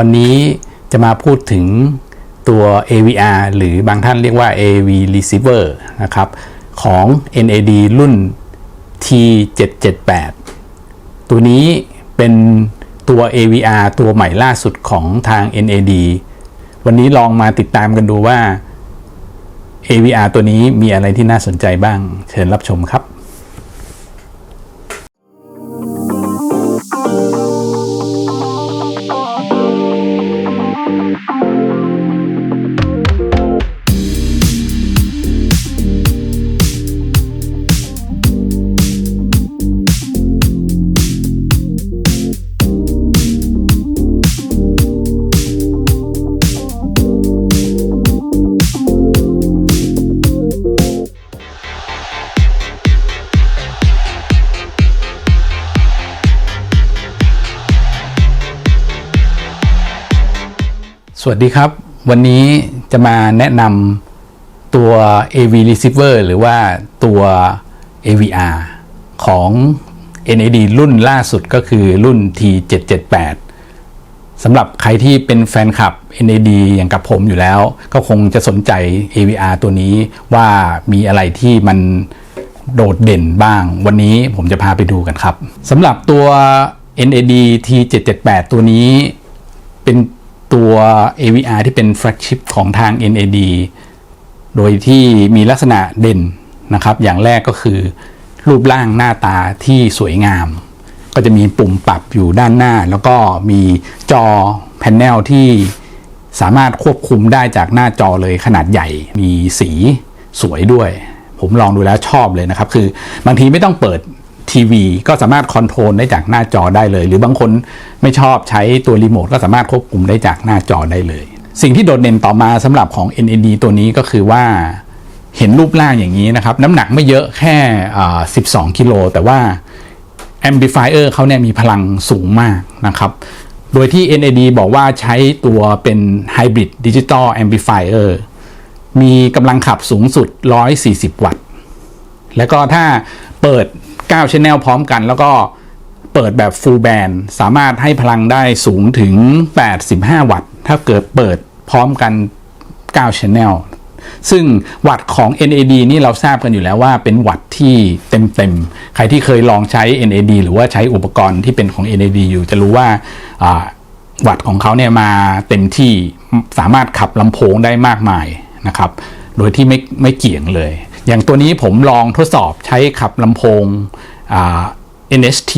วันนี้จะมาพูดถึงตัว AVR หรือบางท่านเรียกว่า AV receiver นะครับ ของ NAD รุ่น T778 ตัวนี้เป็นตัว AVR ตัวใหม่ล่าสุดของทาง NAD วันนี้ลองมาติดตามกันดูว่า AVR ตัวนี้มีอะไรที่น่าสนใจบ้าง เชิญรับชมครับ สวัสดีครับ วันนี้จะมาแนะนำตัว AV receiver หรือว่าตัว AVR ของ NAD รุ่นล่าสุดก็คือรุ่น T778 สำหรับใครที่เป็นแฟนคลับ NAD อย่างกับผมอยู่แล้ว ก็คงจะสนใจ AVR ตัวนี้ว่ามีอะไรที่มันโดดเด่นบ้าง วันนี้ผมจะพาไปดูกันครับสำหรับตัว NAD T778 ตัวนี้เป็น ตัว AVR ที่เป็นแฟลกชิพของทาง NAD โดยที่มีลักษณะเด่นนะครับ อย่างแรกก็คือ รูปร่างหน้าตาที่สวยงาม ก็จะมีปุ่มปรับอยู่ด้านหน้า แล้วก็มีจอแผนเนลที่สามารถควบคุมได้จากหน้าจอเลยขนาดใหญ่ มีสีสวยด้วย ผมลองดูแล้วชอบเลยนะครับ คือบางทีไม่ต้องเปิด ทีวีก็สามารถคอนโทรลได้จากหน้าจอได้เลย หรือบางคนไม่ชอบใช้ตัวรีโมทก็สามารถควบคุมได้จากหน้าจอได้เลย สิ่งที่โดดเด่นต่อมาสำหรับของ NAD ตัวนี้ก็คือว่าเห็นรูปร่างอย่างนี้นะครับ น้ำหนักไม่เยอะแค่ 12 กิโล แต่ว่า Amplifier เขาเนี่ยมีพลังสูงมากนะครับ โดยที่ NAD บอกว่าใช้ตัวเป็น Hybrid Digital Amplifier มีกำลังขับสูงสุด 140 วัตต์ แล้วก็ถ้าเปิด 9 Channel พร้อมกัน แล้วก็เปิดแบบ Full Band สามารถให้พลังได้สูงถึง 85 วัตต์ ถ้าเกิดเปิดพร้อมกัน 9 Channel ซึ่งวัตต์ของ NAD นี่เราทราบกันอยู่แล้วว่าเป็นวัตต์ที่เต็มๆ ใครที่เคยลองใช้ NAD หรือว่าใช้อุปกรณ์ที่เป็นของ NAD อยู่จะรู้ว่าวัตต์ของเขาเนี่ยมาเต็มที่สามารถขับลำโพงได้มากมายนะครับ โดยที่ไม่ไม่เกี่ยงเลย อย่างตัวนี้ผมลองทดสอบใช้ขับลำโพง NST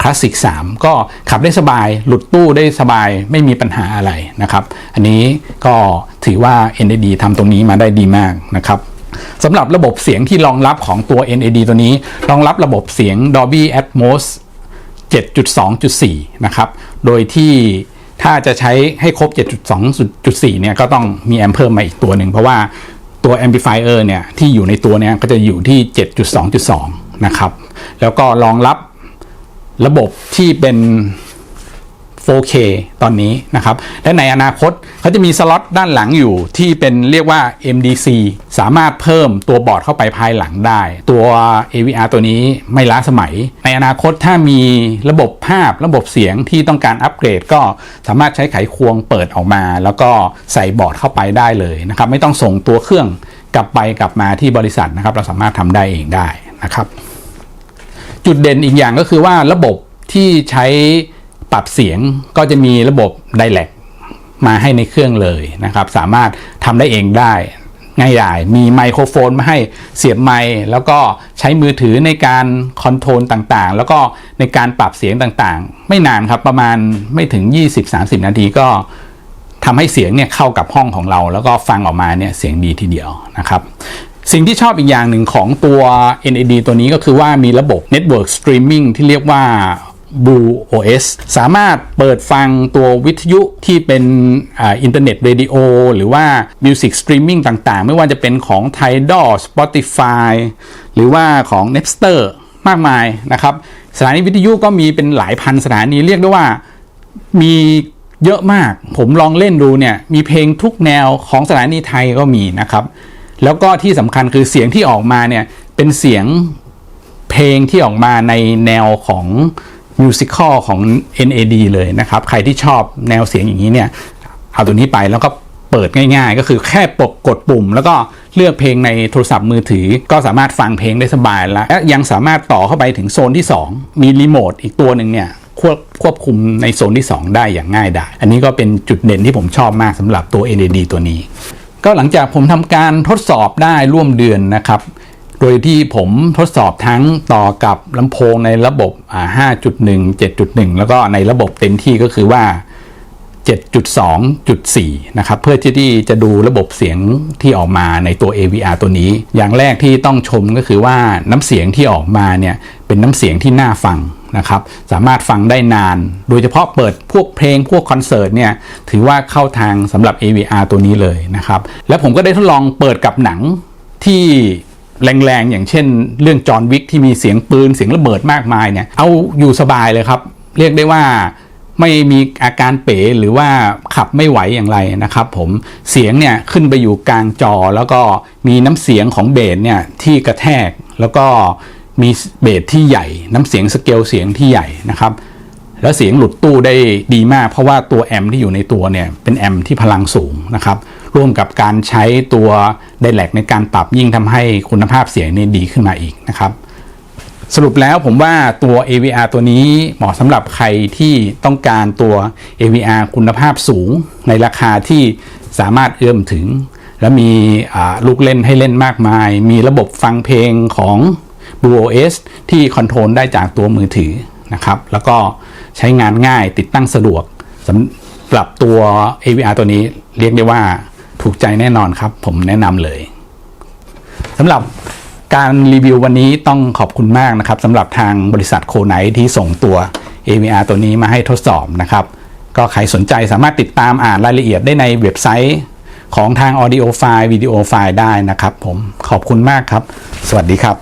คลาสสิก3ก็ขับได้สบายหลุดตู้ได้สบายไม่มีปัญหาอะไรนะครับ อันนี้ก็ถือว่า NAD ทำตรงนี้มาได้ดีมากนะครับสำหรับระบบเสียงที่รองรับของตัว NAD ตัวนี้ รองรับระบบเสียง Dolby Atmos 7.2.4 นะครับ โดยที่ถ้าจะใช้ให้ครบ 7.2.4 เนี่ยก็ต้องมีแอมเพิ่มมาอีกตัวหนึ่ง เพราะว่า ตัว amplifier เนี่ยที่อยู่ในตัวเนี้ยก็จะอยู่ที่ 7.2.2 นะครับ แล้วก็รองรับระบบที่เป็น 4K ตอนนี้นะครับ และในอนาคตเขาจะมีสล็อตด้านหลังอยู่ที่เป็นเรียกว่า MDC สามารถเพิ่มตัวบอร์ดเข้าไปภายหลังได้ ตัว AVR ตัวนี้ไม่ล้าสมัย ในอนาคตถ้ามีระบบภาพระบบเสียงที่ต้องการอัปเกรด ก็สามารถใช้ไขควงเปิดออกมา แล้วก็ใส่บอร์ดเข้าไปได้เลยนะครับ ไม่ต้องส่งตัวเครื่องกลับไปกลับมาที่บริษัทนะครับ เราสามารถทำได้เองได้นะครับ จุดเด่นอีกอย่างก็คือว่าระบบที่ใช้ ปรับเสียงก็จะมีระบบ d i แลกมาให้ในเครื่องเลยนะครับ สามารถทำได้เองได้ง่ายดายมีไมโครโฟนมาให้เสียบไมค์แล้วก็ใช้มือถือในการคอนโทรลต่างๆ แล้วก็ในการปรับเสียงต่างๆ ไม่นานครับประมาณไม่ถึง 20-30 นาทีก็ทำให้เสียงเนี่ยเข้ากับห้องของเรา แล้วก็ฟังออกมาเนี่ยเสียงดีทีเดียวนะครับสิ่งที่ชอบอีกอย่างหนึ่งของตัว NAD ตัวนี้ก็คือว่ามีระบบ Network Streaming ที่เรียกว่า Blue OS สามารถเปิดฟังตัววิทยุที่เป็นอินเทอร์เน็ตเรดิโอหรือว่า Music Streaming ต่างๆ ไม่ว่าจะเป็นของ Tidal Spotify หรือว่าของ Napster มากมายนะครับ สถานีวิทยุก็มีเป็นหลายพันสถานีเรียกได้ว่ามีเยอะมาก ผมลองเล่นดูเนี่ย มีเพลงทุกแนวของสถานีไทยก็มีนะครับ แล้วก็ที่สำคัญคือเสียงที่ออกมาเนี่ย เป็นเสียงเพลงที่ออกมาในแนวของ มิวสิคอลของ NAD เลยนะครับ ใครที่ชอบแนวเสียงอย่างนี้เนี่ย เอาตัวนี้ไปแล้วก็เปิดง่ายๆ ก็คือแค่ปกกดปุ่ม แล้วก็เลือกเพลงในโทรศัพท์มือถือ ก็สามารถฟังเพลงได้สบายแล้วและยังสามารถต่อเข้าไปถึงโซนที่ 2 มีรีโมทอีกตัวหนึ่งเนี่ยควบควบคุมในโซนที่ 2 ได้อย่างง่ายดายอันนี้ก็เป็นจุดเด่นที่ผมชอบมากสำหรับตัว NAD ตัวนี้ ก็หลังจากผมทำการทดสอบได้ร่วมเดือนนะครับ โดยที่ผมทดสอบทั้งต่อกับลำโพงในระบบอ่า5.1 7.1 แล้วก็ในระบบเต็มที่ก็คือว่า 7.2.4 นะครับ เพื่อที่จะดูระบบเสียงที่ออกมาในตัว AVR ตัวนี้ อย่างแรกที่ต้องชมก็คือว่าน้ำเสียงที่ออกมาเนี่ย เป็นน้ำเสียงที่น่าฟังนะครับ สามารถฟังได้นาน โดยเฉพาะเปิดพวกเพลงพวกคอนเสิร์ตเนี่ย ถือว่าเข้าทางสำหรับ AVR ตัวนี้เลยนะครับ และผมก็ได้ทดลองเปิดกับหนังที่ แรงๆ อย่างเช่น เรื่องจอห์นวิกที่มีเสียงปืนเสียงระเบิดมากมายเนี่ยเอาอยู่สบายเลยครับ เรียกได้ว่าไม่มีอาการเป๋หรือว่าขับไม่ไหวอย่างไรนะครับผมเสียงเนี่ยขึ้นไปอยู่กลางจอแล้วก็มีน้ำเสียงของเบสเนี่ยที่กระแทกแล้วก็มีเบสที่ใหญ่ น้ำเสียงสเกลเสียงที่ใหญ่นะครับแล้วเสียงหลุดตู้ได้ดีมาก เพราะว่าตัวแอมที่อยู่ในตัวเนี่ยเป็นแอมที่พลังสูงนะครับ ร่วมกับการใช้ตัวไดแลกในการปรับยิ่งทำให้คุณภาพเสียงนี่ดีขึ้นมาอีกนะครับสรุปแล้วผมว่าตัว AVR ตัวนี้เหมาะสำหรับใครที่ต้องการตัว AVR คุณภาพสูงในราคาที่สามารถเอื้อมถึง และมีลูกเล่นให้เล่นมากมาย มีระบบฟังเพลงของ Blue OS ที่คอนโทรลได้จากตัวมือถือนะครับ แล้วก็ใช้งานง่ายติดตั้งสะดวกสำหรับตัว AVR ตัวนี้เรียกได้ว่า ถูกใจแน่นอนครับ ผมแนะนำเลยสำหรับการรีวิววันนี้ต้องขอบคุณมากนะครับสำหรับทางบริษัทโคไนที่ส่งตัว AVR ตัวนี้มาให้ทดสอบนะครับ ก็ใครสนใจสามารถติดตามอ่านรายละเอียดได้ในเว็บไซต์ของทาง Audio File Video File ได้นะครับผมขอบคุณมากครับ สวัสดีครับ